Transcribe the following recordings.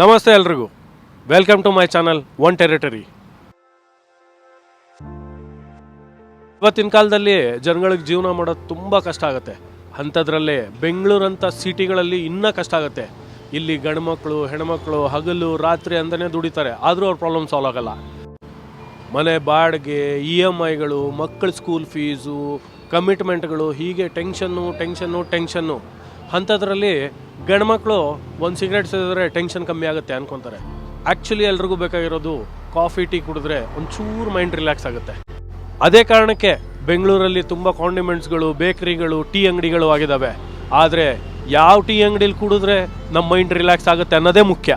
ನಮಸ್ತೆ ಎಲ್ರಿಗೂ. Welcome to my channel one territory ಇವತ್ತಿನ ಕಾಲದಲ್ಲಿ ಜನಗಳಿಗೆ ಜೀವನ ಮಾಡೋದು ತುಂಬ ಕಷ್ಟ ಆಗುತ್ತೆ. ಅಂಥದ್ರಲ್ಲಿ ಬೆಂಗಳೂರಂಥ ಸಿಟಿಗಳಲ್ಲಿ ಇನ್ನೂ ಕಷ್ಟ ಆಗುತ್ತೆ. ಇಲ್ಲಿ ಗಂಡ್ಮಕ್ಳು, ಹೆಣ್ಮಕ್ಳು, ಹಗಲು, ರಾತ್ರಿ ಅಂತಲೇ ದುಡಿತಾರೆ. ಆದರೂ ಅವ್ರ ಪ್ರಾಬ್ಲಮ್ ಸಾಲ್ವ್ ಆಗಲ್ಲ. ಮನೆ ಬಾಡಿಗೆ ಇ ಎಂ ಐಗಳು ಮಕ್ಕಳ ಸ್ಕೂಲ್ ಫೀಸು ಕಮಿಟ್ಮೆಂಟ್ಗಳು ಹೀಗೆ ಟೆನ್ಷನ್ನು ಟೆನ್ಷನ್ನು ಟೆನ್ಷನ್ನು ಅಂಥದ್ರಲ್ಲಿ ಗಂಡ್ಮಕ್ಳು ಒಂದು ಸಿಗರೇಟ್ ಸೇದಿದ್ರೆ ಟೆನ್ಷನ್ ಕಮ್ಮಿ ಆಗುತ್ತೆ ಅನ್ಕೊತಾರೆ. ಆ್ಯಕ್ಚುಲಿ ಎಲ್ರಿಗೂ ಬೇಕಾಗಿರೋದು ಕಾಫಿ, ಟೀ ಕುಡಿದ್ರೆ ಒಂಚೂರು ಮೈಂಡ್ ರಿಲ್ಯಾಕ್ಸ್ ಆಗುತ್ತೆ. ಅದೇ ಕಾರಣಕ್ಕೆ ಬೆಂಗಳೂರಲ್ಲಿ ತುಂಬ ಕಾಂಡಿಮೆಂಟ್ಸ್ಗಳು ಬೇಕರಿಗಳು ಟೀ ಅಂಗಡಿಗಳು ಆಗಿದ್ದಾವೆ ಆದರೆ ಯಾವ ಟೀ ಅಂಗಡಿಲಿ ಕುಡಿದ್ರೆ ನಮ್ಮ ಮೈಂಡ್ ರಿಲ್ಯಾಕ್ಸ್ ಆಗುತ್ತೆ ಅನ್ನೋದೇ ಮುಖ್ಯ.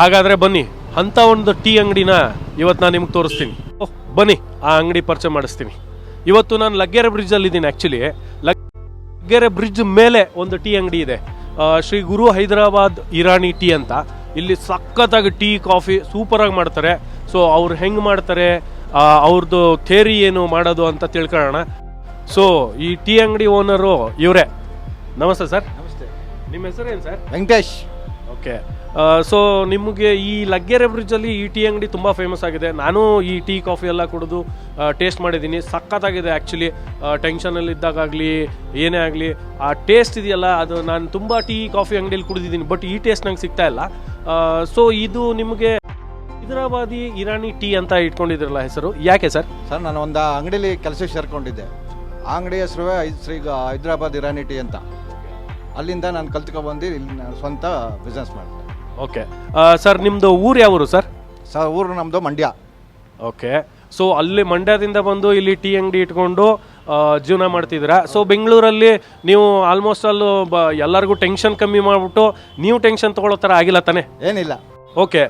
ಹಾಗಾದರೆ ಬನ್ನಿ ಅಂಥ ಒಂದು ಟೀ ಅಂಗಡಿನ ಇವತ್ತು ನಾನು ನಿಮ್ಗೆ ತೋರಿಸ್ತೀನಿ. ಓಹ್, ಬನ್ನಿ, ಆ ಅಂಗಡಿ ಪರಿಚಯ ಮಾಡಿಸ್ತೀನಿ. ಇವತ್ತು ನಾನು ಲಗ್ಗೆರೆ ಬ್ರಿಡ್ಜಲ್ಲಿ ಇದ್ದೀನಿ ಆ್ಯಕ್ಚುಲಿ ಲಗ್ಗೆರೆ ಬ್ರಿಡ್ಜ್ ಮೇಲೆ ಒಂದು ಟೀ ಅಂಗಡಿ ಇದೆ. ಶ್ರೀ ಗುರು ಹೈದರಾಬಾದ್ ಇರಾನಿ ಟೀ ಅಂತ. ಇಲ್ಲಿ ಸಖತ್ತಾಗಿ ಟೀ ಕಾಫಿ ಸೂಪರಾಗಿ ಮಾಡ್ತಾರೆ. ಸೊ ಅವ್ರು ಹೆಂಗೆ ಮಾಡ್ತಾರೆ? ಅವ್ರದ್ದು ಥೇರಿ ಏನು ಮಾಡೋದು ಅಂತ ತಿಳ್ಕೊಳ್ಳೋಣ. ಸೊ ಈ ಟೀ ಅಂಗಡಿ ಓನರು ಇವರೇ. ನಮಸ್ತೆ ಸರ್. ನಮಸ್ತೆ. ನಿಮ್ಮ ಹೆಸರೇನು ಸರ್? ವೆಂಕಟೇಶ್. ಓಕೆ ಸೊ ನಿಮಗೆ ಈ ಲಗ್ಗೆರೆ ಬ್ರಿಡ್ಜಲ್ಲಿ ಈ ಟೀ ಅಂಗಡಿ ತುಂಬ ಫೇಮಸ್ ಆಗಿದೆ. ನಾನು ಈ ಟೀ, ಕಾಫಿ ಎಲ್ಲ ಕುಡಿದು ಟೇಸ್ಟ್ ಮಾಡಿದ್ದೀನಿ. ಸಖತ್ತಾಗಿದೆ ಆ್ಯಕ್ಚುಲಿ ಟೆನ್ಷನಲ್ಲಿ ಇದ್ದಾಗಲಿ ಏನೇ ಆಗಲಿ, ಆ ಟೇಸ್ಟ್ ಇದೆಯಲ್ಲ, ಅದು ನಾನು ತುಂಬ ಟೀ, ಕಾಫಿ ಅಂಗಡಿಯಲ್ಲಿ ಕುಡಿದಿದ್ದೀನಿ. ಬಟ್ ಈ ಟೇಸ್ಟ್ ನಂಗೆ ಸಿಗ್ತಾ ಇಲ್ಲ. ಸೊ ಇದು ನಿಮಗೆ ಹೈದರಾಬಾದಿ ಇರಾನಿ ಟೀ ಅಂತ ಇಟ್ಕೊಂಡಿದ್ರಲ್ಲ ಹೆಸರು? ಯಾಕೆ ಸರ್? ಸರ್, ನಾನು ಒಂದು ಅಂಗಡಿಲಿ ಕೆಲಸ ಸೇರ್ಕೊಂಡಿದ್ದೆ. ಆ ಅಂಗಡಿ ಹೆಸರು ಶ್ರೀ, ಹೈದ್ರಾಬಾದ್ ಇರಾನಿ ಟೀ ಅಂತ. ಅಲ್ಲಿಂದ ನಾನು ಕಲ್ತ್ಕೊಬಂದು ಇಲ್ಲಿ ನಾನು ಸ್ವಂತ ಬಿಸ್ನೆಸ್ ಮಾಡಿದೆ. ಓಕೆ. ಸರ್ ನಿಮ್ಮದು ಊರು ಯಾವೂರು ಸರ್? ಸರ್ ಊರು ನಮ್ಮದು ಮಂಡ್ಯ. ಓಕೆ. ಸೊ ಅಲ್ಲಿ ಮಂಡ್ಯದಿಂದ ಬಂದು ಇಲ್ಲಿ ಟೀ ಅಂಗಡಿ ಇಟ್ಕೊಂಡು ಆ, ಜೀವನ ಮಾಡ್ತಿದ್ದೀರಾ? ಸೊ ಬೆಂಗಳೂರಲ್ಲಿ ನೀವು ಆಲ್ಮೋಸ್ಟ್ ಅಲ್ಲೂ ಬ ಎಲ್ಲರಿಗೂ ಟೆನ್ಷನ್ ಕಮ್ಮಿ ಮಾಡಿಬಿಟ್ಟು ನೀವು ಟೆನ್ಷನ್ ತೊಗೊಳ್ಳೋ ಥರ ಆಗಿಲ್ಲ ತಾನೆ? ಏನಿಲ್ಲ. ಓಕೆ.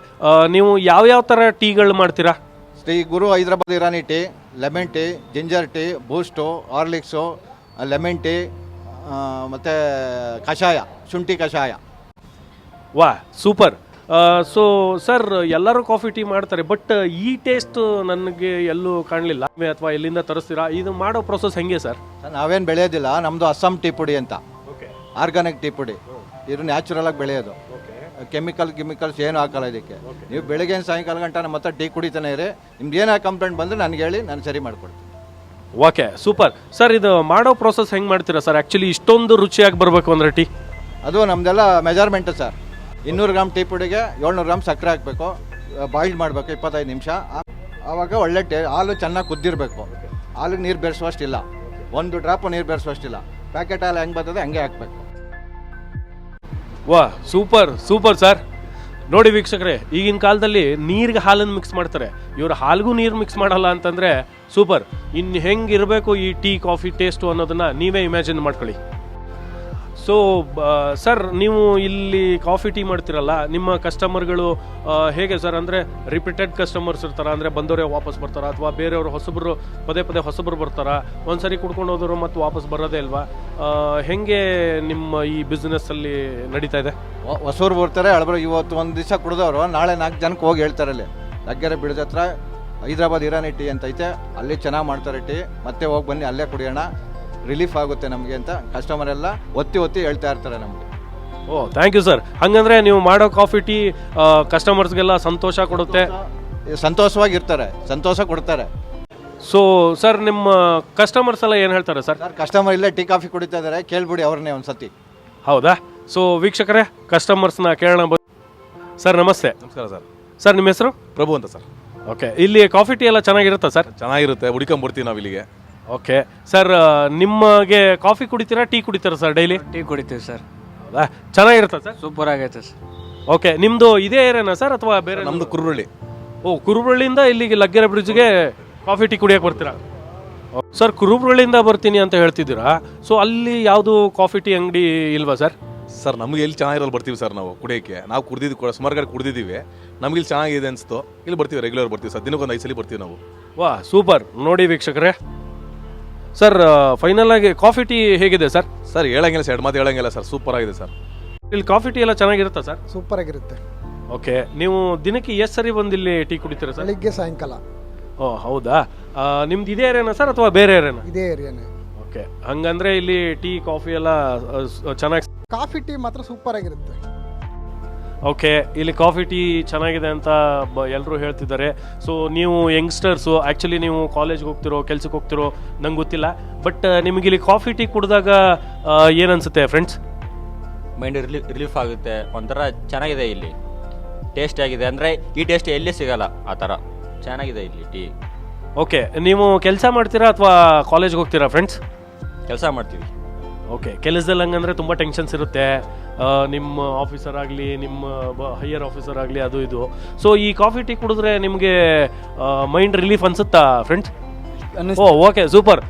ನೀವು ಯಾವ್ಯಾವ ಥರ ಟೀಗಳು ಮಾಡ್ತೀರಾ? Shri Guru Hyderabad Irani tea lemon tea ginger tea Boost Horlicks lemon tea ಮತ್ತು ಕಷಾಯ ಶುಂಠಿ ಕಷಾಯ. ವಾ ಸೂಪರ್. ಸೊ ಸರ್ ಎಲ್ಲರೂ ಕಾಫಿ ಟೀ ಮಾಡ್ತಾರೆ ಬಟ್ ಈ ಟೇಸ್ಟ್ ನನಗೆ ಎಲ್ಲೂ ಕಾಣಲಿಲ್ಲ. ಅಥವಾ ಎಲ್ಲಿಂದ ತರಿಸ್ತೀರಾ? ಇದು ಮಾಡೋ ಪ್ರೊಸೆಸ್ ಹೆಂಗೆ ಸರ್? ನಾವೇನು ಬೆಳೆಯೋದಿಲ್ಲ ನಮ್ಮದು ಅಸ್ಸಾಂ ಟೀ ಪುಡಿ ಅಂತ. ಓಕೆ. ಆರ್ಗಾನಿಕ್ ಟೀ ಪುಡಿ. ಇದು ನ್ಯಾಚುರಲ್ ಆಗಿ ಬೆಳೆಯೋದು. ಕೆಮಿಕಲ್ ಕೆಮಿಕಲ್ಸ್ ಏನು ಹಾಕಲ್ಲ ಇದಕ್ಕೆ. ನೀವು ಬೆಳಗ್ಗೆ ಸಾಯಂಕಾಲ ಗಂಟ ನಮ್ಮ ಹತ್ರ ಟೀ ಕುಡಿತಾನೆ ಇರಿ. ನಿಮ್ದು ಏನೇ ಕಂಪ್ಲೇಂಟ್ ಬಂದರೆ ನನಗೆ ಹೇಳಿ ನಾನು ಸರಿ ಮಾಡ್ಕೊಡ್ತೀನಿ. Okay super. ಸರ್ ಇದು ಮಾಡೋ ಪ್ರೋಸೆಸ್ ಹೆಂಗೆ ಮಾಡ್ತೀರಾ ಸರ್? ಆ್ಯಕ್ಚುಲಿ ಇಷ್ಟೊಂದು ರುಚಿಯಾಗಿ ಬರಬೇಕು ಅಂದರೆ ಟೀ? ಅದು ನಮ್ಮದೆಲ್ಲ ಮೆಜರ್ಮೆಂಟು ಸರ್. ಇನ್ನೂರು ಗ್ರಾಮ್ ಟೀ ಪುಡಿಗೆ ಏಳ್ನೂರು ಗ್ರಾಮ್ ಸಕ್ಕರೆ ಹಾಕಬೇಕು ಬಾಯ್ಲ್ ಮಾಡಬೇಕು ಇಪ್ಪತ್ತೈದು ನಿಮಿಷ. ಆವಾಗ ಒಳ್ಳೆ ಟೇ ಹಾಲು ಚೆನ್ನಾಗಿ ಕುದ್ದಿರಬೇಕು. ಹಾಲಿಗೆ ನೀರು ಬೆರೆಸುವಷ್ಟಿಲ್ಲ. ಒಂದು ಡ್ರಾಪು ನೀರು ಬೆರೆಸುವಷ್ಟಿಲ್ಲ. ಪ್ಯಾಕೆಟ್ ಹಾಲು ಹೆಂಗೆ ಬರ್ತದೆ ಹಂಗೆ ಹಾಕಬೇಕು. ವಾ ಸೂಪರ್ ಸೂಪರ್ ಸರ್. ನೋಡಿ ವೀಕ್ಷಕರೇ ಈಗಿನ ಕಾಲದಲ್ಲಿ ನೀರಿಗೆ ಹಾಲನ್ನು ಮಿಕ್ಸ್ ಮಾಡ್ತಾರೆ. ಇವರು ಹಾಲಿಗೂ ನೀರು ಮಿಕ್ಸ್ ಮಾಡಲ್ಲ ಅಂತಂದರೆ ಸೂಪರ್ ಇನ್ನು ಹೆಂಗಿರಬೇಕು ಈ ಟೀ ಕಾಫಿ ಟೇಸ್ಟು ಅನ್ನೋದನ್ನು ನೀವೇ ಇಮ್ಯಾಜಿನ್ ಮಾಡ್ಕೊಳ್ಳಿ. ಸೊ ಸರ್ ನೀವು ಇಲ್ಲಿ ಕಾಫಿ ಟೀ ಮಾಡ್ತಿರಲ್ಲ ನಿಮ್ಮ ಕಸ್ಟಮರ್ಗಳು ಹೇಗೆ ಸರ್ ಅಂದರೆ ರಿಪೀಟೆಡ್ ಕಸ್ಟಮರ್ಸ್ ಇರ್ತಾರೆ ಅಂದರೆ ಬಂದವರೇ ವಾಪಸ್ ಬರ್ತಾರಾ ಅಥವಾ ಬೇರೆಯವರು ಹೊಸಬರು ಪದೇ ಪದೇ ಹೊಸಬರು ಬರ್ತಾರಾ ಒಂದ್ಸರಿ ಕುಡ್ಕೊಂಡು ಹೋದವರು ಮತ್ತು ವಾಪಸ್ ಬರೋದೇ ಅಲ್ವಾ ಆ, ಹೆಂಗೆ ನಿಮ್ಮ ಈ ಬಿಸ್ನೆಸ್ಸಲ್ಲಿ ನಡೀತಾ ಇದೆ? ಹೊಸೂರು ಬರ್ತಾರೆ ಹಳಬರು ಇವತ್ತು ಒಂದು ದಿವಸ ಕುಡಿದವರು ನಾಳೆ ನಾಲ್ಕು ಜನಕ್ಕೆ ಹೋಗಿ ಹೇಳ್ತಾರೆ ಅಲ್ಲಿ. ಲಗ್ಗೆರೆ ಬಿಡದ ಹತ್ರ ಹೈದ್ರಾಬಾದ್ ಇರಾನಿ ಟೀ ಅಂತ ಐತೆ ಅಲ್ಲಿ ಚೆನ್ನಾಗಿ ಮಾಡ್ತಾರೆ ಟೀ ಮತ್ತೆ ಹೋಗಿ ಬನ್ನಿ ಅಲ್ಲೇ ಕುಡಿಯೋಣ. ರಿಲೀಫ್ ಆಗುತ್ತೆ ನಮಗೆ ಅಂತ ಕಸ್ಟಮರ್ ಎಲ್ಲ ಒತ್ತಿ ಒತ್ತಿ ಹೇಳ್ತಾ ಇರ್ತಾರೆ ನಮಗೆ. ಓ ಥ್ಯಾಂಕ್ ಯು ಸರ್ ಹಂಗಂದ್ರೆ ನೀವು ಮಾಡೋ ಕಾಫಿ ಟೀ ಕಸ್ಟಮರ್ಸ್ಗೆಲ್ಲ ಸಂತೋಷ ಕೊಡುತ್ತೆ? ಸಂತೋಷವಾಗಿ ಇರ್ತಾರೆ ಸಂತೋಷ ಕೊಡ್ತಾರೆ. ಸೊ ಸರ್ ನಿಮ್ಮ ಕಸ್ಟಮರ್ಸ್ ಎಲ್ಲ ಏನು ಹೇಳ್ತಾರೆ ಸರ್ ಸರ್ ಕಸ್ಟಮರ್ ಇಲ್ಲೇ ಟೀ ಕಾಫಿ ಕುಡಿತಾ ಇದ್ದಾರೆ ಕೇಳ್ಬಿಡಿ ಅವ್ರನ್ನೇ ಒಂದು ಸತಿ ಹೌದಾ? ಸೊ ವೀಕ್ಷಕರೇ ಕಸ್ಟಮರ್ಸ್ನ ಕೇಳೋಣ ಬ ಸರ್ ನಮಸ್ತೆ. ನಮಸ್ಕಾರ ಸರ್. ಸರ್ ನಿಮ್ಮ ಹೆಸರು? ಪ್ರಭು ಅಂತ ಸರ್. ಓಕೆ ಇಲ್ಲಿ ಕಾಫಿ ಟೀ ಎಲ್ಲ ಚೆನ್ನಾಗಿರುತ್ತಾ ಸರ್? ಚೆನ್ನಾಗಿರುತ್ತೆ ಹುಡ್ಕೊಂಬರ್ತೀವಿ ನಾವು ಇಲ್ಲಿಗೆ. ಓಕೆ ಸರ್ ನಿಮಗೆ ಕಾಫಿ ಕುಡಿತೀರಾ ಟೀ ಕುಡಿತೀರಾ ಸರ್ ಡೈಲಿ ಟೀ ಕುಡಿತೀವಿ ಸರ್. ಹೌದಾ ಚೆನ್ನಾಗಿರುತ್ತಾ ಸರ್? ಸೂಪರ್ ಆಗೈತೆ ಸರ್. ಓಕೆ ನಿಮ್ಮದು ಇದೇ ಏರಿಯಾನಾ ಸರ್ ಅಥವಾ ಬೇರೆ ನಮ್ಮದು ಕುರುಬಳ್ಳಿ. ಓ ಕುರುಬಳ್ಳಿಯಿಂದ ಇಲ್ಲಿಗೆ ಲಗ್ಗೆರೆ ಬ್ರಿಡ್ಜ್ಗೆ ಕಾಫಿ ಟೀ ಕುಡಿಯೋಕೆ ಬರ್ತೀರಾ? ಸರ್ ಕುರುಬಳ್ಳಿಯಿಂದ ಬರ್ತೀನಿ ಅಂತ ಹೇಳ್ತಿದ್ದೀರಾ? ಸೊ ಅಲ್ಲಿ ಯಾವುದು ಕಾಫಿ ಟೀ ಅಂಗಡಿ ಇಲ್ವಾ ಸರ್? ಸರ್ ನಮಗೆ ಎಲ್ಲಿ ಚೆನ್ನಾಗಿರಲ್ಲ ಬರ್ತೀವಿ ಸರ್ ನಾವು ಕುಡಿಯೋಕ್ಕೆ ನಾವು ಕುಡ್ದಿದ್ದು ಸುಮಾರು ಕಡೆ ಕುಡ್ದಿದ್ದೀವಿ ನಮ್ಗೆ ಇಲ್ಲಿ ಚೆನ್ನಾಗಿದೆ ಅನಿಸ್ತು. ಇಲ್ಲಿ ಬರ್ತೀವಿ ರೆಗ್ಯುಲರ್ ಬರ್ತೀವಿ ಸರ್. ದಿನಕ್ಕೊಂದು ಐದು ಸಲ ಬರ್ತೀವಿ ನಾವು. ವಾ ಸೂಪರ್ ನೋಡಿ ವೀಕ್ಷಕರೇ. ಸರ್ ಫೈನಲ್ ಆಗಿ ಕಾಫಿ ಟೀ ಹೇಗಿದೆ ಸರ್? ಸರ್ ಹೇಳಂಗಿಲ್ಲ ಸರ್. ಎರಡು ಮಾತು ಹೇಳಂಗಿಲ್ಲ ಸರ್. ಸೂಪರ್ ಆಗಿದೆ ಸರ್. ಇಲ್ಲಿ ಕಾಫಿ ಟೀ ಎಲ್ಲ ಚೆನ್ನಾಗಿರುತ್ತಾ ಸರ್? ಸೂಪರ್ ಆಗಿರುತ್ತೆ. ಓಕೆ ನೀವು ದಿನಕ್ಕೆ ಎಷ್ಟು ಸರಿ ಬಂದು ಇಲ್ಲಿ ಟೀ ಕುಡಿತೀರ ಸರ್? ಬೆಳಿಗ್ಗೆ ಸಾಯಂಕಾಲ. ಓ ಹೌದಾ? ಆ, ನಿಮ್ದು ಇದೇ ಏರಿಯಾನ ಸರ್ ಅಥವಾ ಬೇರೆ ಏರಿಯಾನ ಇದೇ ಏರಿಯಾನೇ ಓಕೆ ಹಂಗಂದ್ರೆ ಇಲ್ಲಿ ಟೀ ಕಾಫಿ ಎಲ್ಲ ಚೆನ್ನಾಗಿ ಕಾಫಿ ಟೀ ಮಾತ್ರ ಸೂಪರ್ ಆಗಿರುತ್ತೆ. ಓಕೆ ಇಲ್ಲಿ ಕಾಫಿ ಟೀ ಚೆನ್ನಾಗಿದೆ ಅಂತ ಬ ಎಲ್ಲರೂ ಹೇಳ್ತಿದ್ದಾರೆ. ಸೊ ನೀವು ಯಂಗ್ಸ್ಟರ್ಸು ಆ್ಯಕ್ಚುಲಿ ನೀವು ಕಾಲೇಜ್ಗೆ ಹೋಗ್ತಿರೋ ಕೆಲ್ಸಕ್ಕೆ ಹೋಗ್ತಿರೋ ನಂಗೆ ಗೊತ್ತಿಲ್ಲ. ಬಟ್ ನಿಮಗೆ ಇಲ್ಲಿ ಕಾಫಿ ಟೀ ಕುಡಿದಾಗ ಏನನ್ಸುತ್ತೆ ಫ್ರೆಂಡ್ಸ್ ಮೈಂಡ್ ರಿಲೀಫ್ ರಿಲೀಫ್ ಆಗುತ್ತೆ. ಒಂಥರ ಚೆನ್ನಾಗಿದೆ ಇಲ್ಲಿ. ಟೇಸ್ಟ್ ಆಗಿದೆ. ಅಂದರೆ ಈ ಟೇಸ್ಟ್ ಎಲ್ಲಿ ಸಿಗಲ್ಲ ಆ ಥರ. ಚೆನ್ನಾಗಿದೆ ಇಲ್ಲಿ ಟೀ. ಓಕೆ ನೀವು ಕೆಲಸ ಮಾಡ್ತೀರಾ ಅಥವಾ ಕಾಲೇಜ್ಗೆ ಹೋಗ್ತೀರಾ ಫ್ರೆಂಡ್ಸ್ ಕೆಲಸ ಮಾಡ್ತೀವಿ. ಓಕೆ. ಕೆಲಸದಲ್ಲಿ ಹಂಗಂದ್ರೆ ತುಂಬ ಟೆನ್ಷನ್ಸ್ ಇರುತ್ತೆ. ನಿಮ್ಮ ಆಫೀಸರ್ ಆಗಲಿ ನಿಮ್ಮ ಹೈಯರ್ ಆಫೀಸರ್ ಆಗಲಿ ಅದು ಇದು. ಸೊ ಈ ಕಾಫಿ ಟೀ ಕುಡಿದ್ರೆ ನಿಮಗೆ ಮೈಂಡ್ ರಿಲೀಫ್ ಅನ್ಸುತ್ತಾ ಫ್ರೆಂಡ್ಸ್ ಓ ಓಕೆ ಸೂಪರ್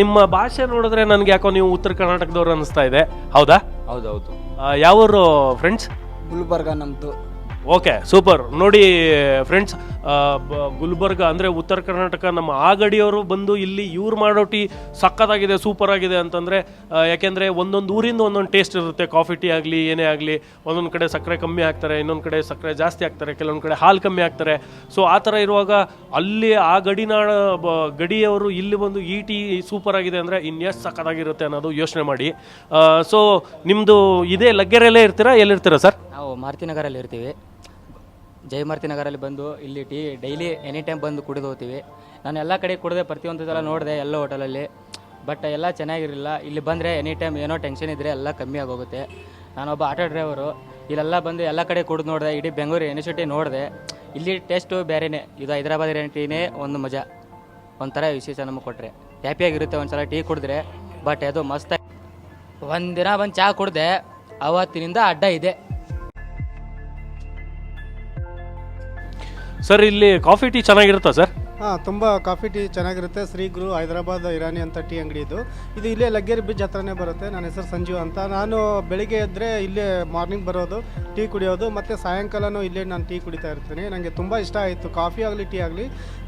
ನಿಮ್ಮ ಭಾಷೆ ನೋಡಿದ್ರೆ ನನಗೆ ಯಾಕೋ ನೀವು ಉತ್ತರ ಕರ್ನಾಟಕದವ್ರು ಅನಿಸ್ತಾ ಇದೆ. ಹೌದಾ? ಹೌದೌದು. ಯಾವೂರು ಫ್ರೆಂಡ್ಸ್ ಗುಲ್ಬರ್ಗ ನಮ್ಮದು ಓಕೆ, ಸೂಪರ್. ನೋಡಿ ಫ್ರೆಂಡ್ಸ್ ಗುಲ್ಬರ್ಗ ಅಂದರೆ ಉತ್ತರ ಕರ್ನಾಟಕ, ನಮ್ಮ ಆಗಡಿಯವರು ಬಂದು ಇಲ್ಲಿ ಇವ್ರು ಮಾಡೋ ಟೀ ಸಕ್ಕತ್ತಾಗಿದೆ ಸೂಪರ್ ಆಗಿದೆ ಅಂತಂದರೆ ಯಾಕೆಂದರೆ ಒಂದೊಂದು ಊರಿಂದ ಒಂದೊಂದು ಟೇಸ್ಟ್ ಇರುತ್ತೆ. ಕಾಫಿ ಟೀ ಆಗಲಿ, ಏನೇ ಆಗಲಿ, ಒಂದೊಂದು ಕಡೆ ಸಕ್ಕರೆ ಕಮ್ಮಿ ಹಾಕ್ತಾರೆ ಇನ್ನೊಂದು ಕಡೆ ಸಕ್ಕರೆ ಜಾಸ್ತಿ ಹಾಕ್ತಾರೆ ಕೆಲವೊಂದು ಕಡೆ ಹಾಲು ಕಮ್ಮಿ ಹಾಕ್ತಾರೆ ಸೊ ಆ ಥರ ಇರುವಾಗ ಅಲ್ಲಿ ಆ ಗಡಿನಾಡ ಗಡಿಯವರು ಇಲ್ಲಿ ಬಂದು ಈ ಟೀ ಸೂಪರ್ ಆಗಿದೆ ಅಂದರೆ ಇನ್ನೆಷ್ಟು ಸಕ್ಕತ್ತಾಗಿರುತ್ತೆ ಅನ್ನೋದು ಯೋಚನೆ ಮಾಡಿ. ಸೊ ನಿಮ್ಮದು ಇದೇ ಲಗ್ಗೆರೆಯಲ್ಲೇ ಇರ್ತೀರಾ? ಎಲ್ಲಿರ್ತೀರಾ ಸರ್? ನಾವು ಮಾರುತಿನಗರಲ್ಲಿ ಇರ್ತೀವಿ. ಜೈ ಮಾರುತಿನಗರಲ್ಲಿ ಬಂದು ಇಲ್ಲಿ ಟೀ ಡೈಲಿ ಎನಿ ಟೈಮ್ ಬಂದು ಕುಡಿದು ಹೋಗ್ತೀವಿ. ನಾನು ಎಲ್ಲ ಕಡೆ ಕುಡಿದೆ ಪ್ರತಿಯೊಂದು ಸಲ ನೋಡಿದೆ ಎಲ್ಲ ಹೋಟೆಲಲ್ಲಿ. ಬಟ್ ಎಲ್ಲ ಚೆನ್ನಾಗಿರಲಿಲ್ಲ. ಇಲ್ಲಿ ಬಂದರೆ ಎನಿ ಟೈಮ್ ಏನೋ ಟೆನ್ಷನ್ ಇದ್ದರೆ ಎಲ್ಲ ಕಮ್ಮಿ ಆಗೋಗುತ್ತೆ. ನಾನೊಬ್ಬ ಆಟೋ ಡ್ರೈವರು. ಇಲ್ಲೆಲ್ಲ ಬಂದು ಎಲ್ಲ ಕಡೆ ಕುಡಿದು ನೋಡಿದೆ, ಇಡೀ ಬೆಂಗಳೂರು ಯೂನಿವರ್ಸಿಟಿ ನೋಡಿದೆ. ಇಲ್ಲಿ ಟೇಸ್ಟು ಬೇರೆನೇ. ಇದು ಹೈದರಾಬಾದ್ ಟೀನೇ ಒಂದು ಮಜಾ. ಒಂಥರ ವಿಶೇಷ ನಮಗೆ ಕೊಟ್ಟರೆ ಹ್ಯಾಪಿಯಾಗಿರುತ್ತೆ ಒಂದು ಸಲ ಟೀ ಕುಡಿದ್ರೆ. ಬಟ್ ಅದು ಮಸ್ತ್ ಒಂದಿನ ಬಂದು ಚಹಾ ಕುಡಿದೆ. ಅವತ್ತಿನಿಂದ ಅಡ್ಡ ಇದೆ. ಸರ್ ಇಲ್ಲಿ ಕಾಫಿ ಟೀ ಚೆನ್ನಾಗಿರುತ್ತಾ ಸರ್? ಹಾಂ, ತುಂಬ ಕಾಫಿ ಟೀ ಚೆನ್ನಾಗಿರುತ್ತೆ. ಶ್ರೀ ಗುರು ಹೈದರಾಬಾದ್ ಇರಾನಿ ಅಂತ ಟೀ ಅಂಗಡಿ ಇದು. ಇದು ಇಲ್ಲೇ ಲಗ್ಗೇರಿ ಬ್ರಿಜ್ ಹತ್ರನೇ ಬರುತ್ತೆ. ನನ್ನ ಹೆಸರು ಸಂಜೀವ್ ಅಂತ. ನಾನು ಬೆಳಿಗ್ಗೆ ಎದ್ದರೆ ಇಲ್ಲೇ ಮಾರ್ನಿಂಗ್ ಬರೋದು, ಟೀ ಕುಡಿಯೋದು, ಮತ್ತು ಸಾಯಂಕಾಲನೂ ಇಲ್ಲೇ ನಾನು ಟೀ ಕುಡಿತಾ ಇರ್ತೀನಿ. ನನಗೆ ತುಂಬ ಇಷ್ಟ ಆಯಿತು. ಕಾಫಿ ಆಗಲಿ, ಟೀ ಆಗಲಿ.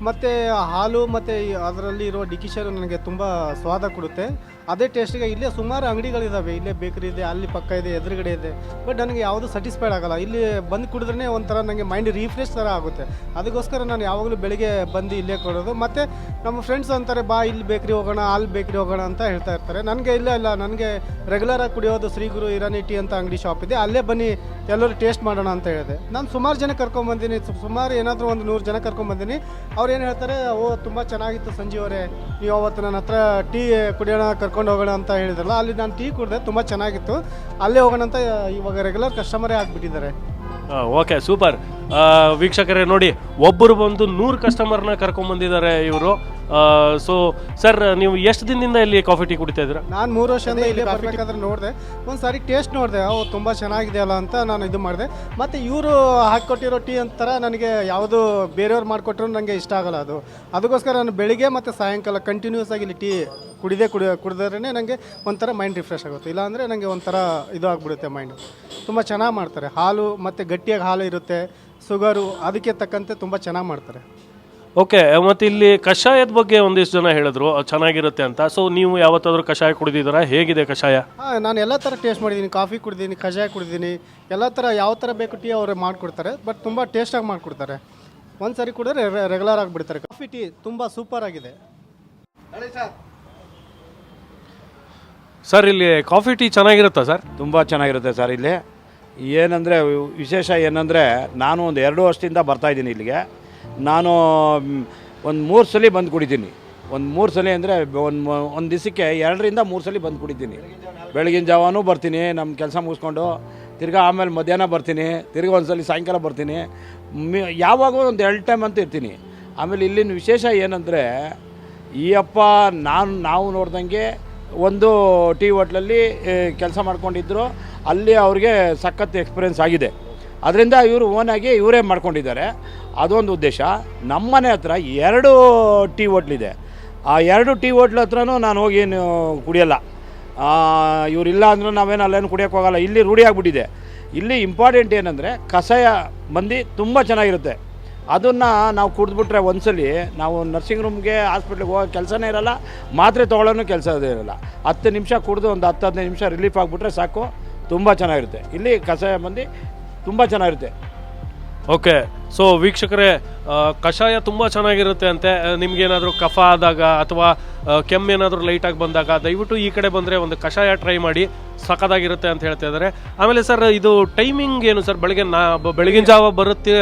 ಮತ್ತು ಹಾಲು, ಮತ್ತು ಅದರಲ್ಲಿ ಇರುವ ಡಿಕಿಶನ್ ನನಗೆ ತುಂಬ ಸ್ವಾದ ಕೊಡುತ್ತೆ. ಅದೇ ಟೇಸ್ಟಿಗೆ ಇಲ್ಲೇ ಸುಮಾರು ಅಂಗಡಿಗಳಿದ್ದಾವೆ ಇಲ್ಲೇ ಬೇಕರಿ ಇದೆ, ಅಲ್ಲಿ ಪಕ್ಕ ಇದೆ, ಎದುರುಗಡೆ ಇದೆ. ಬಟ್ ನನಗೆ ಯಾವುದು ಸ್ಯಾಟಿಸ್ಫೈಡ್ ಆಗಲ್ಲ. ಇಲ್ಲಿ ಬಂದು ಕುಡಿದ್ರೆ ಒಂಥರ ನನಗೆ ಮೈಂಡ್ ರೀಫ್ರೆಶ್ ಥರ ಆಗುತ್ತೆ. ಅದಕ್ಕೋಸ್ಕರ ನಾನು ಯಾವಾಗಲೂ ಬೆಳಿಗ್ಗೆ ಬಂದು ಇಲ್ಲೇ ಕೊಡೋದು. ಮತ್ತು ನಮ್ಮ ಫ್ರೆಂಡ್ಸ್ ಅಂತಾರೆ, ಬಾ, ಇಲ್ಲಿ ಬೇಕ್ರಿ ಹೋಗೋಣ, ಅಲ್ಲಿ ಬೇಕ್ರಿ ಹೋಗೋಣ ಅಂತ ಹೇಳ್ತಾ ಇರ್ತಾರೆ. ನನಗೆ ಇಲ್ಲ ಇಲ್ಲ, ನನಗೆ ರೆಗ್ಯುಲರಾಗಿ ಕುಡಿಯೋದು ಶ್ರೀ ಗುರು ಇರಾನಿ ಟೀ ಅಂತ ಅಂಗಡಿ ಶಾಪ್ ಇದೆ. ಅಲ್ಲೇ ಬನ್ನಿ, ಎಲ್ಲರೂ ಟೇಸ್ಟ್ ಮಾಡೋಣ ಅಂತ ಹೇಳಿದೆ. ನಾನು ಸುಮಾರು ಜನ ಕರ್ಕೊಂಬಂದಿನಿ ಸುಮಾರು ಏನಾದರೂ ಒಂದು ನೂರು ಜನ ಕರ್ಕೊಂಬಂದಿನಿ ಅವ್ರು ಏನು ಹೇಳ್ತಾರೆ, ಓ, ತುಂಬ ಚೆನ್ನಾಗಿತ್ತು ಸಂಜೀವರೇ ನೀವು ಅವತ್ತು ನನ್ನ ಹತ್ರ ಟೀ ಕುಡಿಯೋಣ, ಕರ್ಕೊಂಡು ಹೋಗೋಣ ಅಂತ ಹೇಳಿದ್ರಲ್ಲ, ಅಲ್ಲಿ ನಾನು ಟೀ ಕುಡಿದೆ, ತುಂಬ ಚೆನ್ನಾಗಿತ್ತು. ಅಲ್ಲೇ ಹೋಗೋಣ ಅಂತ, ಇವಾಗ ರೆಗ್ಯುಲರ್ ಕಸ್ಟಮರೇ ಆಗಿಬಿಟ್ಟಿದ್ದಾರೆ. ಓಕೆ ಸೂಪರ್ ವೀಕ್ಷಕರೇ ನೋಡಿ ಒಬ್ಬರು ಬಂದು ನೂರು ಕಸ್ಟಮರ್ನ ಕರ್ಕೊಂಡ್ಬಂದಿದ್ದಾರೆ ಇವರು. ಸೊ ಸರ್ ನೀವು ಎಷ್ಟು ದಿನದಿಂದ ಇಲ್ಲಿ ಕಾಫಿ ಟೀ ಕುಡಿತಾ ಇದ್ದೀರಾ? ನಾನು ಮೂರು ವರ್ಷದಿಂದ ಇಲ್ಲಿ ಬರ್ಬೇಕಾದ್ರೆ ನೋಡಿದೆ. ಒಂದು ಸಾರಿ ಟೇಸ್ಟ್ ನೋಡಿದೆ. ಅವು ತುಂಬ ಚೆನ್ನಾಗಿದೆ ಅಲ್ಲ ಅಂತ ನಾನು ಇದು ಮಾಡಿದೆ. ಮತ್ತು ಇವರು ಹಾಕಿಕೊಟ್ಟಿರೋ ಟೀ ಅಂತರ ನನಗೆ ಯಾವುದು ಬೇರೆಯವ್ರು ಮಾಡಿಕೊಟ್ರು ನನಗೆ ಇಷ್ಟ ಆಗಲ್ಲ ಅದು. ಅದಕ್ಕೋಸ್ಕರ ನಾನು ಬೆಳಿಗ್ಗೆ ಮತ್ತು ಸಾಯಂಕಾಲ ಕಂಟಿನ್ಯೂಸ್ ಆಗಿ ಇಲ್ಲಿ ಟೀ ಕುಡಿದೇ ಕುಡಿ ಕುಡಿದ್ರೇ ನನಗೆ ಒಂಥರ ಮೈಂಡ್ ರಿಫ್ರೆಶ್ ಆಗುತ್ತೆ. ಇಲ್ಲಾಂದರೆ ನನಗೆ ಒಂಥರ ಇದು ಆಗಿಬಿಡುತ್ತೆ ಮೈಂಡು ತುಂಬ ಚೆನ್ನಾಗಿ ಮಾಡ್ತಾರೆ. ಹಾಲು ಮತ್ತು ಗಟ್ಟಿಯಾಗಿ ಹಾಲು ಇರುತ್ತೆ. ಶುಗರು ಅದಕ್ಕೆ ತಕ್ಕಂತೆ ತುಂಬ ಚೆನ್ನಾಗಿ ಮಾಡ್ತಾರೆ. ಓಕೆ ಮತ್ತು ಇಲ್ಲಿ ಕಷಾಯದ ಬಗ್ಗೆ ಒಂದಿಷ್ಟು ಜನ ಹೇಳಿದ್ರು ಅದು ಚೆನ್ನಾಗಿರುತ್ತೆ ಅಂತ. ಸೊ ನೀವು ಯಾವತ್ತಾದ್ರೂ ಕಷಾಯ ಕುಡಿದಿದ್ದೀರಾ? ಹೇಗಿದೆ ಕಷಾಯ? ಹಾಂ ನಾನು ಎಲ್ಲ ಥರ ಟೇಸ್ಟ್ ಮಾಡಿದ್ದೀನಿ ಕಾಫಿ ಕುಡಿದೀನಿ ಕಷಾಯ ಕುಡಿದೀನಿ. ಎಲ್ಲ ಥರ ಯಾವ ಥರ ಬೇಕು ಟೀ ಅವರು ಮಾಡಿಕೊಡ್ತಾರೆ ಬಟ್ ತುಂಬ ಟೇಸ್ಟಾಗಿ ಮಾಡಿಕೊಡ್ತಾರೆ. ಒಂದು ಸರಿ ಕುಡಿದ್ರೆ ರೆಗ್ಯುಲರ್ ಆಗಿಬಿಡ್ತಾರೆ ಕಾಫಿ ಟೀ ತುಂಬ ಸೂಪರ್ ಆಗಿದೆ. ಸರ್ ಇಲ್ಲಿ ಕಾಫಿ ಟೀ ಚೆನ್ನಾಗಿರುತ್ತಾ ಸರ್? ತುಂಬ ಚೆನ್ನಾಗಿರುತ್ತೆ ಸರ್ ಇಲ್ಲಿ. ಏನಂದರೆ, ವಿಶೇಷ ಏನಂದರೆ, ನಾನು ಒಂದು ಎರಡು ವರ್ಷದಿಂದ ಬರ್ತಾಯಿದ್ದೀನಿ ಇಲ್ಲಿಗೆ. ನಾನು ಒಂದು ಮೂರು ಸಲ ಬಂದು ಕುಡಿತೀನಿ ಒಂದು ಮೂರು ಸಲ ಅಂದರೆ, ಒಂದು ಒಂದು ದಿವಸಕ್ಕೆ ಎರಡರಿಂದ ಮೂರು ಸಲ ಬಂದು ಕುಡಿತೀನಿ ಬೆಳಗಿನ ಜಾವನೂ ಬರ್ತೀನಿ ನಮ್ಮ ಕೆಲಸ ಮುಗಿಸ್ಕೊಂಡು, ತಿರ್ಗಾ ಆಮೇಲೆ ಮಧ್ಯಾಹ್ನ ಬರ್ತೀನಿ, ತಿರ್ಗಿ ಒಂದು ಸಲ ಸಾಯಂಕಾಲ ಬರ್ತೀನಿ. ಮಿ- ಯಾವಾಗೂ ಒಂದು ಎರಡು ಟೈಮ್ ಅಂತ ಇರ್ತೀನಿ. ಆಮೇಲೆ ಇಲ್ಲಿನ ವಿಶೇಷ ಏನಂದರೆ, ಈ ಅಪ್ಪ, ನಾನು, ನಾವು ನೋಡ್ದಂಗೆ ಒಂದು ಟೀ ಹೋಟ್ಲಲ್ಲಿ ಕೆಲಸ ಮಾಡ್ಕೊಂಡಿದ್ದರು ಅಲ್ಲಿ ಅವ್ರಿಗೆ ಸಖತ್ ಎಕ್ಸ್ಪೀರಿಯೆನ್ಸ್ ಆಗಿದೆ. ಅದರಿಂದ ಇವರು ಓನಾಗಿ ಇವರೇ ಮಾಡ್ಕೊಂಡಿದ್ದಾರೆ. ಅದೊಂದು ಉದ್ದೇಶ. ನಮ್ಮನೆ ಹತ್ರ ಎರಡು ಟೀ ಹೋಟ್ಲಿದೆ. ಆ ಎರಡು ಟೀ ಹೋಟ್ಲ್ ಹತ್ರನೂ ನಾನು ಹೋಗಿ ಏನು ಕುಡಿಯಲ್ಲ. ಇವರಿಲ್ಲ ಅಂದ್ರೆ ನಾವೇನು ಅಲ್ಲೇನು ಕುಡಿಯೋಕ್ಕೆ ಹೋಗಲ್ಲ. ಇಲ್ಲಿ ರೂಢಿಯಾಗಿಬಿಟ್ಟಿದೆ ಇಲ್ಲಿ ಇಂಪಾರ್ಟೆಂಟ್ ಏನಂದರೆ ಕಷಾಯ ಮಂದಿ ತುಂಬ ಚೆನ್ನಾಗಿರುತ್ತೆ. ಅದನ್ನು ನಾವು ಕುಡಿದ್ಬಿಟ್ರೆ ಒಂದ್ಸಲಿ ನಾವು ನರ್ಸಿಂಗ್ ರೂಮ್ಗೆ ಹಾಸ್ಪಿಟ್ಲಿಗೆ ಹೋಗೋ ಕೆಲಸನೇ ಇರಲ್ಲ, ಮಾತ್ರೆ ತೊಗೊಳ್ಳೋನು ಕೆಲಸ ಇರಲ್ಲ. ಹತ್ತು ನಿಮಿಷ ಕುಡಿದು ಒಂದು ಹತ್ತು ಹದಿನೈದು ನಿಮಿಷ ರಿಲೀಫ್ ಆಗಿಬಿಟ್ರೆ ಸಾಕು, ತುಂಬ ಚೆನ್ನಾಗಿರುತ್ತೆ. ಇಲ್ಲಿ ಕಷಾಯ ಮಂದಿ ತುಂಬ ಚೆನ್ನಾಗಿರುತ್ತೆ. ಓಕೆ ಸೊ ವೀಕ್ಷಕರೇ ಕಷಾಯ ತುಂಬ ಚೆನ್ನಾಗಿರುತ್ತೆ ಅಂತೆ. ನಿಮ್ಗೇನಾದರೂ ಕಫ ಆದಾಗ ಅಥವಾ ಕೆಮ್ಮು ಏನಾದರೂ ಲೈಟಾಗಿ ಬಂದಾಗ, ದಯವಿಟ್ಟು ಈ ಕಡೆ ಬಂದರೆ ಒಂದು ಕಷಾಯ ಟ್ರೈ ಮಾಡಿ, ಸಖತ್ತಾಗಿರುತ್ತೆ ಅಂತ ಹೇಳ್ತಾ ಇದ್ದಾರೆ. ಆಮೇಲೆ ಸರ್ ಇದು ಟೈಮಿಂಗ್ ಏನು ಸರ್ ಬೆಳಗ್ಗೆ ನಾ ಬೆಳಗಿನ ಜಾವ ಬರುತ್ತೆ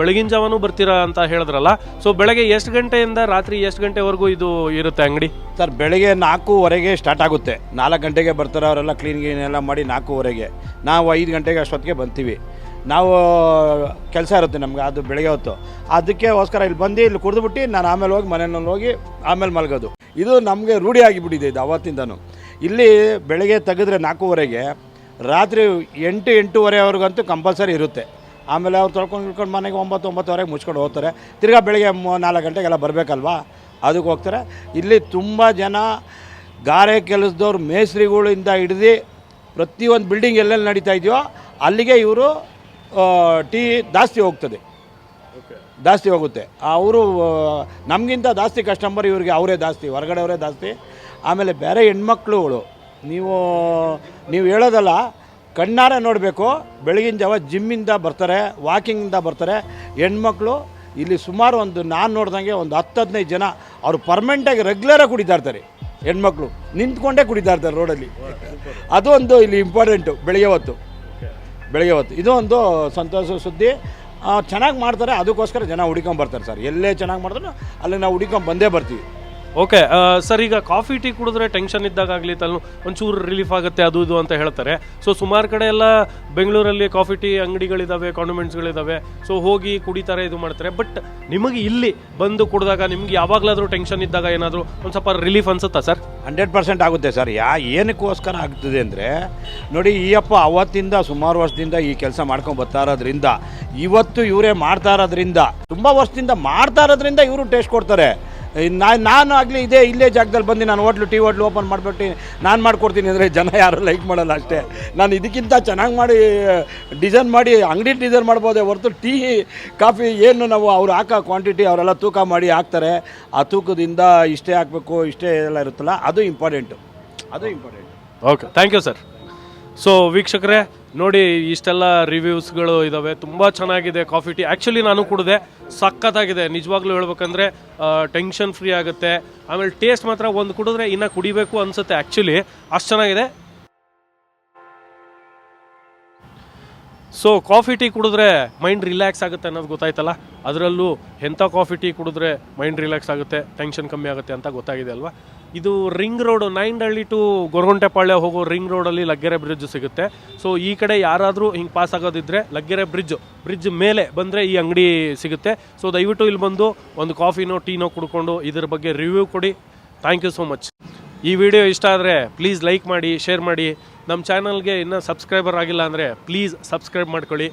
ಬೆಳಗಿನ ಜಾವನೂ ಬರ್ತೀರಾ ಅಂತ ಹೇಳಿದ್ರಲ್ಲ. ಸೊ ಬೆಳಗ್ಗೆ ಎಷ್ಟು ಗಂಟೆಯಿಂದ ರಾತ್ರಿ ಎಷ್ಟು ಗಂಟೆವರೆಗೂ ಇದು ಇರುತ್ತೆ ಅಂಗಡಿ? ಸರ್ ಬೆಳಗ್ಗೆ ನಾಲ್ಕೂವರೆಗೆ ಸ್ಟಾರ್ಟ್ ಆಗುತ್ತೆ. ನಾಲ್ಕು ಗಂಟೆಗೆ ಬರ್ತಾರೆ, ಅವರೆಲ್ಲ ಕ್ಲೀನ್ ಗೀನ್ ಎಲ್ಲ ಮಾಡಿ ನಾಲ್ಕೂವರೆಗೆ. ನಾವು ಐದು ಗಂಟೆಗೆ ಅಷ್ಟೊತ್ತಿಗೆ ಬಂತೀವಿ. ನಾವು ಕೆಲಸ ಇರುತ್ತೆ ನಮ್ಗೆ, ಅದು ಬೆಳಗ್ಗೆ ಹೊತ್ತು. ಅದಕ್ಕೋಸ್ಕರ ಇಲ್ಲಿ ಬಂದು ಇಲ್ಲಿ ಕುಡಿದ್ಬಿಟ್ಟು ನಾನು ಆಮೇಲೆ ಹೋಗಿ ಮನೆಯಲ್ಲಿ ಹೋಗಿ ಆಮೇಲೆ ಮಲಗೋದು. ಇದು ನಮಗೆ ರೂಢಿ ಆಗಿಬಿಟ್ಟಿದೆ ಇದು ಅವತ್ತಿಂದನೂ. ಇಲ್ಲಿ ಬೆಳಗ್ಗೆ ತೆಗೆದ್ರೆ ನಾಲ್ಕೂವರೆಗೆ, ರಾತ್ರಿ ಎಂಟು, ಎಂಟೂವರೆವರೆಗಂತೂ ಕಂಪಲ್ಸರಿ ಇರುತ್ತೆ. ಆಮೇಲೆ ಅವ್ರು ತೊಳ್ಕೊಂಡು ಇಳ್ಕೊಂಡು ಮನೆಗೆ ಒಂಬತ್ತು, ಒಂಬತ್ತುವರೆಗೆ ಮುಚ್ಕೊಂಡು ಹೋಗ್ತಾರೆ. ತಿರ್ಗಾ ಬೆಳಗ್ಗೆ ನಾಲ್ಕು ಗಂಟೆಗೆಲ್ಲ ಬರಬೇಕಲ್ವಾ? ಅದಕ್ಕೆ ಹೋಗ್ತಾರೆ. ಇಲ್ಲಿ ತುಂಬ ಜನ ಗಾರೆ ಕೆಲಸದವ್ರು, ಮೇಸ್ತ್ರಿಗಳಿಂದ ಹಿಡ್ದು ಪ್ರತಿಯೊಂದು ಬಿಲ್ಡಿಂಗ್ ಎಲ್ಲೆಲ್ಲಿ ನಡೀತಾ ಇದೆಯೋ, ಅಲ್ಲಿಗೆ ಇವರು ಟೀ ಜಾಸ್ತಿ ಹೋಗ್ತದೆ. ಜಾಸ್ತಿ ಹೋಗುತ್ತೆ. ಅವರು ನಮಗಿಂತ ಜಾಸ್ತಿ ಕಸ್ಟಮರ್ ಇವರಿಗೆ ಅವರೇ ಜಾಸ್ತಿ ಹೊರಗಡೆ ಅವರೇ ಜಾಸ್ತಿ. ಆಮೇಲೆ ಬೇರೆ ಹೆಣ್ಮಕ್ಳುಗಳು ನೀವು ನೀವು ಹೇಳೋದಲ್ಲ ಕಣ್ಣಾರೆ ನೋಡಬೇಕು ಬೆಳಗಿನ ಜಾವ ಜಿಮ್ಮಿಂದ ಬರ್ತಾರೆ ವಾಕಿಂಗಿಂದ ಬರ್ತಾರೆ. ಹೆಣ್ಮಕ್ಳು ಇಲ್ಲಿ ಸುಮಾರು ಒಂದು ನಾನು ನೋಡ್ದಂಗೆ ಒಂದು ಹತ್ತು ಹದಿನೈದು ಜನ ಅವರು ಪರ್ಮನೆಂಟಾಗಿ ರೆಗ್ಯುಲರಾಗಿ ಕುಡಿತಾ ಇರ್ತಾರೆ ಹೆಣ್ಮಕ್ಳು. ನಿಂತ್ಕೊಂಡೇ ಕುಡಿತಾ ಇರ್ತಾರೆ ರೋಡಲ್ಲಿ ಅದು ಒಂದು ಇಲ್ಲಿ ಇಂಪಾರ್ಟೆಂಟು ಬೆಳಗ್ಗೆ ಹೊತ್ತು. ಬೆಳಗ್ಗೆ ಹೊತ್ತು. ಇದು ಒಂದು ಸಂತೋಷ ಸುದ್ದಿ. ಚೆನ್ನಾಗಿ ಮಾಡ್ತಾರೆ, ಅದಕ್ಕೋಸ್ಕರ ಜನ ಹುಡ್ಕೊಂಬರ್ತಾರೆ ಸರ್. ಎಲ್ಲೇ ಚೆನ್ನಾಗಿ ಮಾಡಿದ್ರು ಅಲ್ಲಿ ನಾವು ಹುಡ್ಕೊಂಡು ಬಂದೇ ಬರ್ತೀವಿ. ಓಕೆ ಸರ್, ಈಗ ಕಾಫಿ ಟೀ ಕುಡಿದ್ರೆ ಟೆನ್ಷನ್ ಇದ್ದಾಗಲಿ ತಲೆ ಒಂಚೂರು ರಿಲೀಫ್ ಆಗುತ್ತೆ, ಅದು ಇದು ಅಂತ ಹೇಳ್ತಾರೆ. ಸೊ, ಸುಮಾರು ಕಡೆ ಎಲ್ಲ ಬೆಂಗಳೂರಲ್ಲಿ ಕಾಫಿ ಟೀ ಅಂಗಡಿಗಳಿದ್ದಾವೆ ಕಾಂಡಿಮೆಂಟ್ಸ್ಗಳಿದ್ದಾವೆ ಸೊ, ಹೋಗಿ ಕುಡಿತಾರೆ, ಇದು ಮಾಡ್ತಾರೆ. ಬಟ್ ನಿಮಗೆ ಇಲ್ಲಿ ಬಂದು ಕುಡಿದಾಗ, ನಿಮ್ಗೆ ಯಾವಾಗಲಾದರೂ ಟೆನ್ಷನ್ ಇದ್ದಾಗ ಏನಾದರೂ ಒಂದು ಸ್ವಲ್ಪ ರಿಲೀಫ್ ಅನ್ಸುತ್ತಾ, ಸರ್? ಹಂಡ್ರೆಡ್ ಪರ್ಸೆಂಟ್ ಆಗುತ್ತೆ, ಸರ್. ಯಾ, ಏನಕ್ಕೋಸ್ಕರ ಆಗ್ತದೆ ಅಂದರೆ, ನೋಡಿ, ಈ ಅಪ್ಪ ಅವತ್ತಿಂದ, ಸುಮಾರು ವರ್ಷದಿಂದ ಈ ಕೆಲಸ ಮಾಡ್ಕೊಂಡು ಬರ್ತಾ ಇರೋದ್ರಿಂದ, ಇವತ್ತು ಇವರೇ ಮಾಡ್ತಾ ಇರೋದ್ರಿಂದ, ತುಂಬ ವರ್ಷದಿಂದ ಮಾಡ್ತಾ ಇರೋದ್ರಿಂದ ಇವರು ಟೇಸ್ಟ್ ಕೊಡ್ತಾರೆ. ನಾನು ನಾನು ಆಗಲಿ ಇದೇ ಇಲ್ಲೇ ಜಾಗದಲ್ಲಿ ಬಂದು ನಾನು ಹೋಟ್ಲು, ಟೀ ಹೋಟ್ಲು ಓಪನ್ ಮಾಡಿಬಿಟ್ಟು ನಾನು ಮಾಡ್ಕೊಡ್ತೀನಿ ಅಂದರೆ ಜನ ಯಾರು ಲೈಕ್ ಮಾಡಲ್ಲ ಅಷ್ಟೇ. ನಾನು ಇದಕ್ಕಿಂತ ಚೆನ್ನಾಗಿ ಮಾಡಿ ಡಿಸೈನ್ ಮಾಡಿ, ಅಂಗಡಿ ಡಿಸೈನ್ ಮಾಡ್ಬೋದೇ ಹೊರತು ಟೀ, ಕಾಫಿ ಏನು ನಾವು ಅವ್ರು ಹಾಕೋ ಕ್ವಾಂಟಿಟಿ ಅವರೆಲ್ಲ ತೂಕ ಮಾಡಿ ಹಾಕ್ತಾರೆ. ಆ ತೂಕದಿಂದ ಇಷ್ಟೇ ಹಾಕಬೇಕು, ಇಷ್ಟೇ ಎಲ್ಲ ಇರುತ್ತಲ್ಲ, ಅದು ಇಂಪಾರ್ಟೆಂಟು ಅದು important okay thank you sir so ವೀಕ್ಷಕರೇ, ನೋಡಿ, ಇಷ್ಟೆಲ್ಲ ರಿವ್ಯೂಸ್ಗಳು ಇದ್ದಾವೆ ತುಂಬ ಚೆನ್ನಾಗಿದೆ ಕಾಫಿ ಟೀ ಆ್ಯಕ್ಚುಲಿ ನಾನು ಕುಡಿದೆ. ಸಖತ್ತಾಗಿದೆ. ನಿಜವಾಗ್ಲೂ ಹೇಳ್ಬೇಕಂದ್ರೆ ಟೆನ್ಷನ್ ಫ್ರೀ ಆಗುತ್ತೆ. ಆಮೇಲೆ ಟೇಸ್ಟ್ ಮಾತ್ರ ಒಂದು ಕುಡಿದ್ರೆ ಇನ್ನೂ ಕುಡಿಬೇಕು ಅನ್ಸುತ್ತೆ. ಆ್ಯಕ್ಚುಲಿ ಅಷ್ಟು ಚೆನ್ನಾಗಿದೆ. ಸೊ ಕಾಫಿ ಟೀ ಕುಡಿದ್ರೆ ಮೈಂಡ್ ರಿಲ್ಯಾಕ್ಸ್ ಆಗುತ್ತೆ ಅನ್ನೋದು ಗೊತ್ತಾಯ್ತಲ್ಲ? ಅದರಲ್ಲೂ ಎಂಥ ಕಾಫಿ ಟೀ ಕುಡಿದ್ರೆ ಮೈಂಡ್ ರಿಲ್ಯಾಕ್ಸ್ ಆಗುತ್ತೆ ಟೆನ್ಷನ್ ಕಮ್ಮಿ ಆಗುತ್ತೆ ಅಂತ ಗೊತ್ತಾಗಿದೆ ಅಲ್ವಾ? ಇದು ring road Nayandahalli to Goraguntepalya ಹೋಗೋ ರಿಂಗ್ ರೋಡಲ್ಲಿ ಲಗ್ಗೆರೆ ಬ್ರಿಡ್ಜ್ ಸಿಗುತ್ತೆ. ಸೊ ಈ ಕಡೆ ಯಾರಾದರೂ ಹಿಂಗೆ ಪಾಸ್ ಆಗೋದಿದ್ರೆ ಲಗ್ಗೆರೆ ಬ್ರಿಡ್ಜ್ ಬ್ರಿಡ್ಜ್ ಮೇಲೆ ಬಂದರೆ ಈ ಅಂಗಡಿ ಸಿಗುತ್ತೆ. ಸೊ ದಯವಿಟ್ಟು ಇಲ್ಲಿ ಬಂದು ಒಂದು ಕಾಫಿನೋ ಟೀನೋ ಕುಡ್ಕೊಂಡು ಇದ್ರ ಬಗ್ಗೆ ರಿವ್ಯೂ ಕೊಡಿ. ಥ್ಯಾಂಕ್ ಯು ಸೋ ಮಚ್ ಈ ವಿಡಿಯೋ ಇಷ್ಟ ಆದರೆ ಪ್ಲೀಸ್ ಲೈಕ್ ಮಾಡಿ ಶೇರ್ ಮಾಡಿ. ನಮ್ಮ ಚಾನಲ್ಗೆ ಇನ್ನೂ ಸಬ್ಸ್ಕ್ರೈಬರ್ ಆಗಿಲ್ಲ ಅಂದರೆ ಪ್ಲೀಸ್ ಸಬ್ಸ್ಕ್ರೈಬ್ ಮಾಡ್ಕೊಳ್ಳಿ.